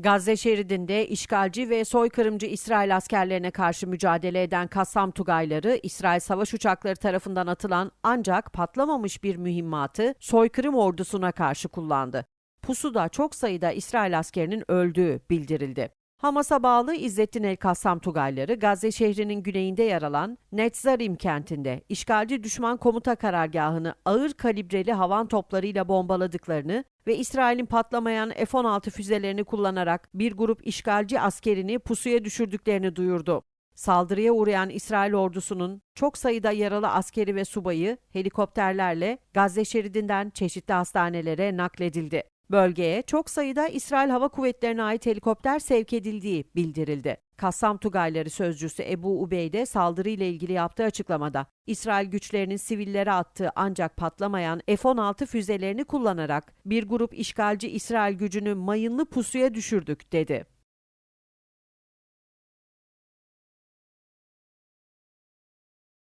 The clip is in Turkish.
Gazze şeridinde işgalci ve soykırımcı İsrail askerlerine karşı mücadele eden Kassam Tugayları, İsrail savaş uçakları tarafından atılan ancak patlamamış bir mühimmatı soykırım ordusuna karşı kullandı. Pusuda çok sayıda İsrail askerinin öldüğü bildirildi. Hamas'a bağlı İzzettin El Kassam Tugayları, Gazze şehrinin güneyinde yer alan Netzarim kentinde işgalci düşman komuta karargahını ağır kalibreli havan toplarıyla bombaladıklarını ve İsrail'in patlamayan F-16 füzelerini kullanarak bir grup işgalci askerini pusuya düşürdüklerini duyurdu. Saldırıya uğrayan İsrail ordusunun çok sayıda yaralı askeri ve subayı helikopterlerle Gazze şeridinden çeşitli hastanelere nakledildi. Bölgeye çok sayıda İsrail Hava Kuvvetleri'ne ait helikopter sevk edildiği bildirildi. Kassam Tugayları sözcüsü Ebu Ubeyde saldırıyla ilgili yaptığı açıklamada İsrail güçlerinin sivillere attığı ancak patlamayan F-16 füzelerini kullanarak bir grup işgalci İsrail gücünü mayınlı pusuya düşürdük dedi.